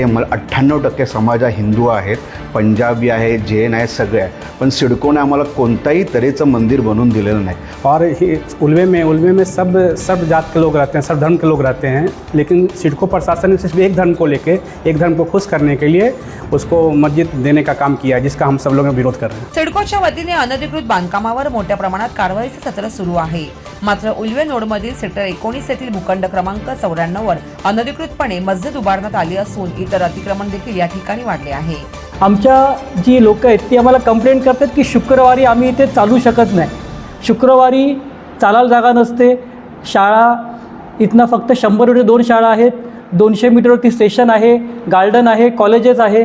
ते मला अठ्ठ्याण्णव टक्के समाज हा हिंदू आहेत पंजाबी आहे जैन आहे सगळे आहे. पण सिडकोने आम्हाला कोणत्याही तऱ्हेचं मंदिर बनवून दिलेलं नाही. और ये उल्वे में उल्वे में सब सब जात के लोग रहते हैं सब धर्म के लोग रहते हैं लेकिन सिडको प्रशासन ने सिर्फ एक धर्म को लेके एक धर्म को खुश करने के लिए उसको मस्जिद देने का काम किया है जिसका हम सब लोग विरोध कर रहे हैं। सिडकोच्या वतीने अनधिकृत बांधकामावर मोठ्या प्रमाणात कारवाईचे सत्र सुरू आहे. मात्र उल्वे नोडमधील सेक्टर एकोणीस येथील भूखंड क्रमांक चौऱ्याण्णववर अनधिकृतपणे मस्जिद उभारण्यात आली असून इतर अतिक्रमण देखील या ठिकाणी वाढले आहे. आमच्या जी लोक आहेत ती आम्हाला कंप्लेंट करतात की शुक्रवारी आम्ही इथे चालू शकत नाही. शुक्रवारी चालायला जागा नसते. शाळा इथनं फक्त शंभर मीटर दोन शाळा आहेत. दोनशे मीटरवरती स्टेशन आहे गार्डन आहे कॉलेजेस आहे.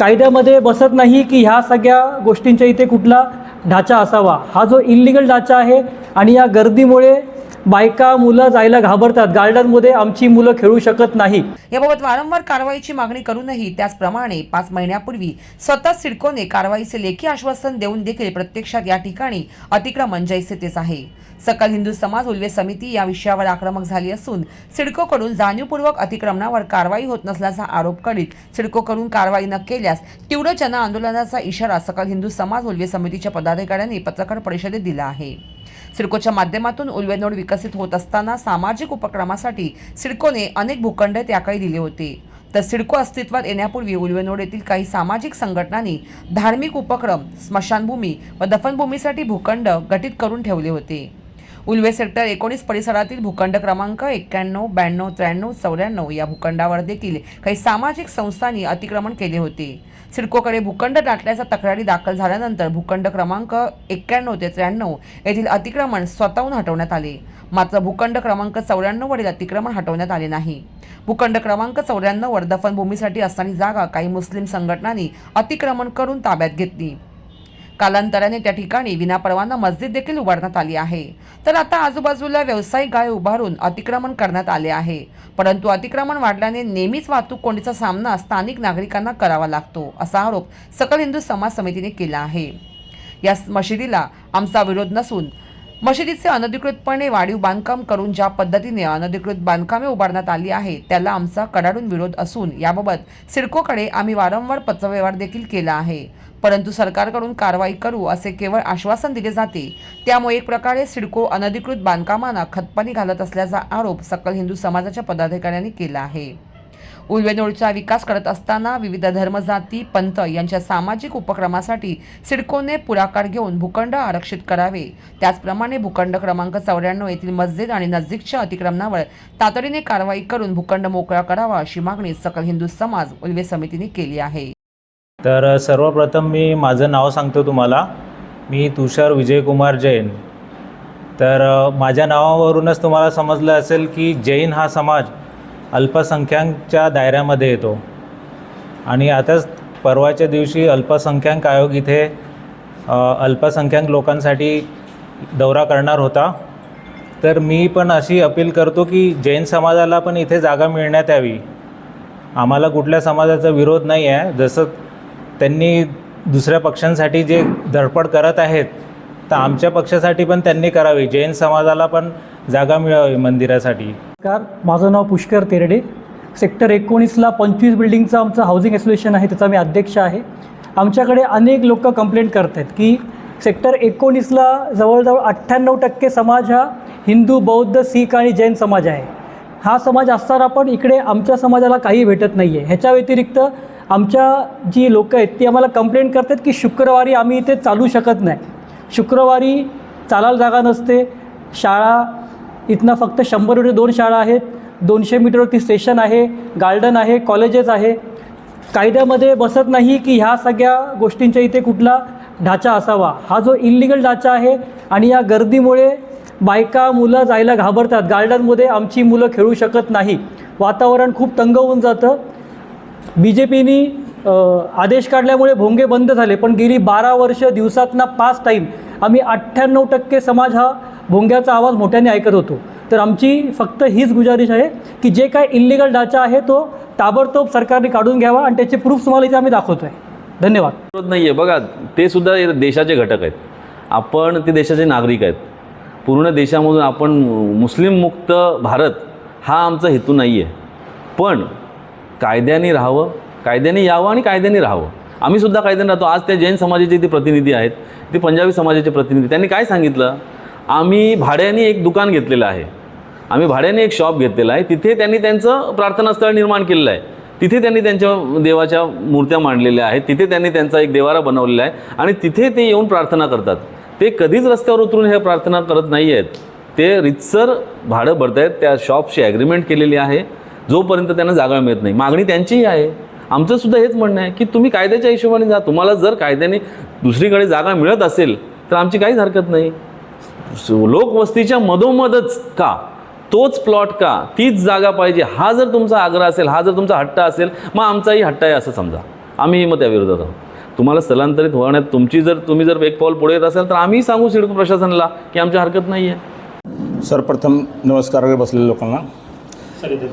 कायद्यामध्ये बसत नाही की ह्या सगळ्या गोष्टींच्या इथे कुठला ढाचा असावा. हा जो इल्लिगल ढाचा आहे आणि या गर्दीमुळे बायका मुलं जायला घाबरतात. गार्डनमध्ये आमची मुलं खेळू शकत नाही. याबाबत वारंवार कारवाईची मागणी करूनही त्याचप्रमाणे पाच महिन्यापूर्वी स्वतः सिडकोने कारवाईचे लेखी आश्वासन देऊन देखील प्रत्यक्षात या ठिकाणी अतिक्रमण जैसे तेच आहे. सकल हिंदू समाज उल्वे समिती या विषयावर आक्रमक झाली असून सिडकोकडून जाणीवपूर्वक अतिक्रमणावर कारवाई होत नसल्याचा आरोप करीत सिडकोकडून कारवाई न केल्यास तीव्र जन आंदोलनाचा इशारा सकल हिंदू समाज उल्वे समितीच्या पदाधिकाऱ्यांनी पत्रकार परिषदेत दिला आहे. सिडकोच्या माध्यमातून उल्वेनोड विकसित होत असताना सामाजिक उपक्रमासाठी सिडकोने अनेक भूखंड त्याकाळी दिले होते. तर सिडको अस्तित्वात येण्यापूर्वी उल्वेनोड येथील काही सामाजिक संघटनांनी धार्मिक उपक्रम स्मशानभूमी व दफनभूमीसाठी भूखंड गठीत करून ठेवले होते. उल्वे सेक्टर एकोणीस परिसरातील भूखंड क्रमांक एक्क्याण्णव ब्याण्णव त्र्याण्णव चौऱ्याण्णव या भूखंडावर देखील काही सामाजिक संस्थांनी अतिक्रमण केले होते. सिडकोकडे भूखंड टाकल्याच्या तक्रारी दाखल झाल्यानंतर भूखंड क्रमांक एक्क्याण्णव ते त्र्याण्णव येथील अतिक्रमण स्वतःहून हटवण्यात आले. मात्र भूखंड क्रमांक चौऱ्याण्णववरील अतिक्रमण हटवण्यात आले नाही. भूखंड क्रमांक चौऱ्याण्णववर दफनभूमीसाठी असणारी जागा काही मुस्लिम संघटनांनी अतिक्रमण करून ताब्यात घेतली. कालांतराने त्या ठिकाणी विनापरवाना मस्जिद देखील उभारण्यात आली आहे. तर आता आजूबाजूला व्यावसायिक गाळे उभारून अतिक्रमण करण्यात आले आहे. परंतु अतिक्रमण वाढल्याने नेहमीच वाहतूक कोंडीचा सामना स्थानिक नागरिकांना करावा लागतो असा आरोप सकल हिंदू समाज समितीने केला आहे. या मशिदीला आमचा विरोध नसून मशिदीचे अनधिकृतपणे वाढीव बांधकाम करून ज्या पद्धतीने अनधिकृत बांधकामे उभारण्यात आली आहे त्याला आमचा कडाडून विरोध असून याबाबत सिडकोकडे आम्ही वारंवार पत्रव्यवहार देखील केला आहे. परंतु सरकारकडून कारवाई करू असे केवळ आश्वासन दिले जाते. त्यामुळे एक प्रकारे सिडको अनधिकृत बांधकामांना खतपाणी घालत असल्याचा आरोप सकल हिंदू समाजाच्या पदाधिकाऱ्यांनी केला आहे. उलवेनोळचा विकास करत असताना विविध धर्मजाती पंथ यांच्या सामाजिक उपक्रमासाठी सिडकोने पुढाकार घेऊन भूखंड आरक्षित करावे. त्याचप्रमाणे भूखंड क्रमांक चौऱ्याण्णव येथील मस्जिद आणि नजीकच्या अतिक्रमणावर तातडीने कारवाई करून भूखंड मोकळा करावा अशी मागणी सकल हिंदू समाज उल्वे समितीने केली आहे. तर सर्वप्रथम मी माझं नाव सांगतो तुम्हाला. मी तुषार विजयकुमार जैन. तर माझ्या नावावरूनच तुम्हाला समजलं असेल की जैन हा समाज अल्पसंख्याकच्या दायऱ्यामध्ये येतो. आणि आताच परवाच्या दिवशी अल्पसंख्याक आयोग इथे अल्पसंख्याक लोकांसाठी दौरा करणार होता. तर मी पण अशी अपील करतो की जैन समाजाला पण इथे जागा मिळण्यात यावी. आम्हाला कुठल्या समाजाचा विरोध नाही आहे. जसं त्यांनी दुसऱ्या पक्षांसाठी जे धडपड करत आहेत तर आमच्या पक्षासाठी पण त्यांनी करावी. जैन समाजाला पण जागा मिळावी मंदिरासाठी. नमस्कार. माझं नाव पुष्कर तेरडे. सेक्टर एकोणीसला पंचवीस बिल्डिंगचं आमचं हाऊसिंग असोसिएशन आहे त्याचा मी अध्यक्ष आहे. आमच्याकडे अनेक लोक कंप्लेंट करत आहेत की सेक्टर एकोणीसला जवळजवळ अठ्ठ्याण्णव टक्के समाज हा हिंदू बौद्ध सिख आणि जैन समाज आहे. हा समाज असताना पण इकडे आमच्या समाजाला काही भेटत नाही आहे ह्याच्या व्यतिरिक्त आमच्या जी लोक आहेत ती आम्हाला कंप्लेंट करतात की शुक्रवारी आम्ही इथे चालू शकत नाही. शुक्रवारी चालायला जागा नसते. शाळा इथनं फक्त शंभर मीटर दोन शाळा आहेत. दोनशे मीटरवरती स्टेशन आहे गार्डन आहे कॉलेजेस आहे. कायद्यामध्ये बसत नाही की ह्या सगळ्या गोष्टींच्या इथे कुठला ढाचा असावा. हा जो इल्लिगल ढाचा आहे आणि या गर्दीमुळे बायका मुलं जायला घाबरतात. गार्डनमध्ये आमची मुलं खेळू शकत नाही. वातावरण खूप तंग होऊन जातं. बी जे पीनी आदेश काढल्यामुळे भोंगे बंद झाले. पण गेली बारा वर्ष दिवसातना पाच टाईम आम्ही अठ्ठ्याण्णव टक्के समाज हा भोंग्याचा आवाज मोठ्याने ऐकत होतो. तर आमची फक्त हीच गुजारिश आहे की जे काय इल्लिगल डाचा आहे तो ताबडतोब सरकारने काढून घ्यावा आणि त्याचे प्रूफ तुम्हाला इथे आम्ही दाखवतो आहे धन्यवाद. नाही आहे बघा ते सुद्धा देशाचे घटक आहेत. आपण ते देशाचे नागरिक आहेत. पूर्ण देशामधून आपण मुस्लिम मुक्त भारत हा आमचा हेतू नाही आहे पण कायद्याने राहावं कायद्याने यावं आणि कायद्याने राहावं. आम्ही सुद्धा कायद्याने राहतो. आज त्या जैन समाजाचे ते प्रतिनिधी आहेत ते पंजाबी समाजाचे प्रतिनिधी त्यांनी काय सांगितलं? आम्ही भाड्याने एक दुकान घेतलेलं आहे. आम्ही भाड्याने एक शॉप घेतलेला आहे. तिथे त्यांनी त्यांचं प्रार्थनास्थळ निर्माण केलेलं आहे. तिथे त्यांनी त्यांच्या देवाच्या मूर्त्या मांडलेल्या आहेत. तिथे त्यांनी त्यांचा एक देवारा बनवलेला आहे. आणि तिथे ते येऊन प्रार्थना करतात. ते कधीच रस्त्यावर उतरून हे प्रार्थना करत नाही आहेत ते रितसर भाडं भरत आहेत त्या शॉपशी ॲग्रीमेंट केलेली आहे. जोपर्यंत त्यांना जागा मिळत नाही. मागणी त्यांचीही आहे. आमचं सुद्धा हेच म्हणणं आहे की तुम्ही कायद्याच्या हिशोबाने जा. तुम्हाला जर कायद्याने दुसरीकडे जागा मिळत असेल तर आमची काहीच हरकत नाही. लोकवस्तीच्या मधोमधच का? तोच प्लॉट का? तीच जागा पाहिजे. हा जर तुमचा आग्रह असेल हा जर तुमचा हट्ट असेल मग आमचाही हट्ट आहे असं समजा. आम्हीही मग त्याविरोधात आहोत. तुम्हाला स्थलांतरित होण्यात तुमची जर तुम्ही जर एक पाऊल पुढे येत असाल तर आम्ही सांगू सिडको प्रशासनाला की आमची हरकत नाही आहे सर्वप्रथम नमस्कार बसलेल्या लोकांना.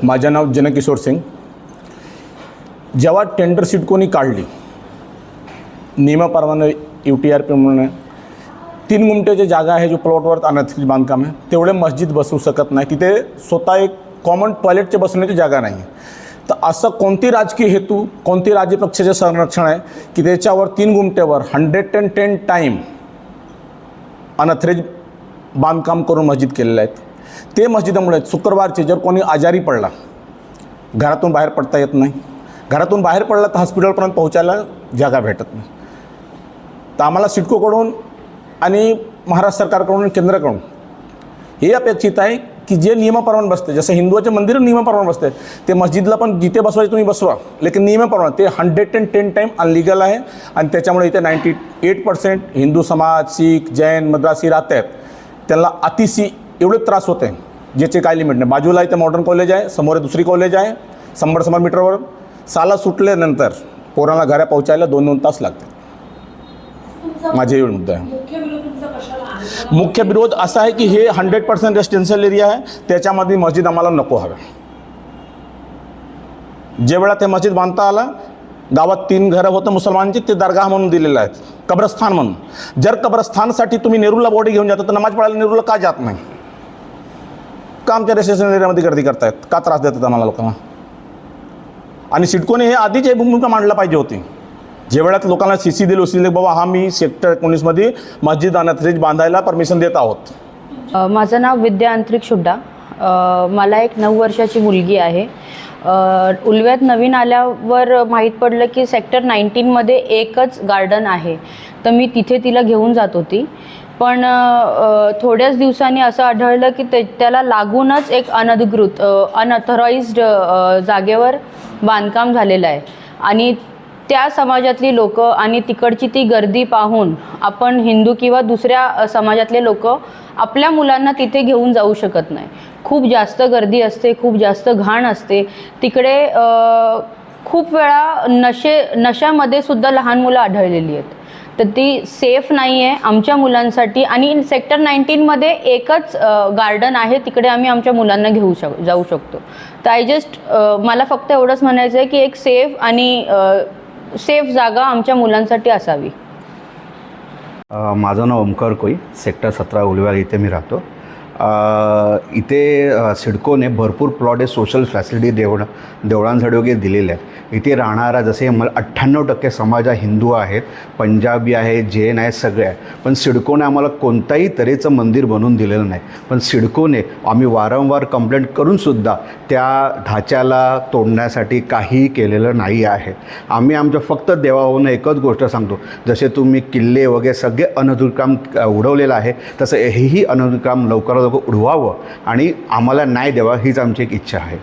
माझं नाव जनकिशोर सिंग. जेव्हा टेंडर सिडकोनी कोणी काढली नियमाप्रमाणे यू टी आर पीप्रमाणे तीन गुंठेची जागा आहे जो प्लॉटवर अनधिकृत बांधकाम आहे तेवढे मस्जिद बसवू शकत नाही. तिथे स्वतः एक कॉमन टॉयलेटचे बसण्याची जागा नाही तर असं कोणती राजकीय हेतू कोणती राज्यपक्षाचे संरक्षण आहे की त्याच्यावर तीन गुंठ्यावर hundred and ten time unauthorised बांधकाम करून मस्जिद केलेलं आहेत. ते मस्जिदामुळे शुक्रवारचे जर कोणी आजारी पडला घरातून बाहेर पडता येत नाही. घरातून बाहेर पडला तर हॉस्पिटलपर्यंत पोहोचायला जागा भेटत नाही. तर आम्हाला सिडकोकडून आणि महाराष्ट्र सरकारकडून आणि केंद्राकडून. हे अपेक्षित आहे की जे नियमाप्रमाणे बसते जसं हिंदूचे मंदिर नियमाप्रमाणे बसते ते मस्जिदला पण जिथे बसवायचे तुम्ही बसवा लेकिन नियमाप्रमाणे ते hundred and ten time illegal आहे आणि त्याच्यामुळे इथे नाईंटी एट पर्सेंट हिंदू समाज शीख जैन मद्रासी राहत आहेत. त्यांना अतिशी एवढे त्रास होते ज्याचे काय लिमिट नाही. बाजूला इथे मॉडर्न कॉलेज आहे समोर दुसरी कॉलेज आहे शंभर शंभर मीटरवर साला सुटल्यानंतर पोरांना घरा पोहोचायला दोन दोन तास लागते माझे एवढे मुद्दा आहे. मुख्य विरोध असा आहे की हे हंड्रेड पर्सेंट रेसिडेन्शियल एरिया आहे. त्याच्यामध्ये मस्जिद आम्हाला नको हवं. जे वेळा ते मस्जिद बांधता आला गावात तीन घरं होतं मुसलमानांची ते दरगाह म्हणून दिलेलं आहेत. कब्रस्थान म्हणून. जर कब्रस्थानसाठी तुम्ही नेरूला बॉडी घेऊन जाता तर नमाज पडायला नेरूला का जात नाही? का आमच्या रेसिडेन्शियल एरियामध्ये गर्दी करतायत? का त्रास देतात आम्हाला लोकांना? आणि सिडकोने हे आधीच हे भूमिका मांडला पाहिजे होती. जेवढ्यात लोकांना सी सी दिली होती बाबा हा मी सेक्टर एकोणीसमध्ये मस्जिद अनाथरेज बांधायला परमिशन देत आहोत. माझं नाव विद्या अंतरिक शुड्डा. मला एक नऊ वर्षाची मुलगी आहे. उलव्यात नवीन आल्यावर माहीत पडलं की सेक्टर नाईन्टीनमध्ये एकच गार्डन आहे. तर मी तिथे तिला घेऊन जात होती. पण थोड्याच दिवसांनी असं आढळलं की ते त्याला लागूनच एक अनधिकृत अनऑथराईज्ड जागेवर बांधकाम झालेलं आहे. आणि त्या समाजातली लोक आणि तिकडची ती गर्दी पाहून आपण हिंदू किंवा दुसऱ्या समाजातले लोक आपल्या मुलांना तिथे घेऊन जाऊ शकत नाही. खूप जास्त गर्दी असते खूप जास्त घाण असते. तिकडे खूप वेळा नशे नशामध्ये सुद्धा लहान मुलं आढळलेली आहेत. तर ती सेफ नाही आहे आमच्या मुलांसाठी आणि सेक्टर नाईन्टीनमध्ये एकच गार्डन आहे तिकडे आम्ही आमच्या मुलांना घेऊ शक जाऊ शकतो. तर आय जस्ट मला फक्त एवढंच म्हणायचं आहे की एक सेफ आणि सेफ जागा आमच्या मुलांसाठी असावी. माझं नाव ओमकार कोई सेक्टर सतरा उलव्याला इथे मी राहतो. इथे सिडकोने भरपूर प्लॉट हे सोशल फॅसिलिटी देवळं देवळांसाठी वगैरे दिलेले आहेत. इथे राहणारा जसे मला अठ्ठ्याण्णव टक्के समाज हा हिंदू आहेत पंजाबी आहे जैन आहे सगळे आहे. पण सिडकोने आम्हाला कोणत्याही तऱ्हेचं मंदिर बनवून दिलेलं नाही. पण सिडकोने आम्ही वारंवार कंप्लेंट करूनसुद्धा त्या ढाच्याला तोडण्यासाठी काहीही केलेलं नाही आहे. आम्ही आमच्या फक्त देवाहून एकच गोष्ट सांगतो. जसे तुम्ही किल्ले वगैरे सगळे अनधिकृत काम उडवलेलं आहे तसं हेही अनधिकृत काम लवकरात उडवावं आणि आम्हाला न्याय द्यावा हीच आमची एक इच्छा आहे.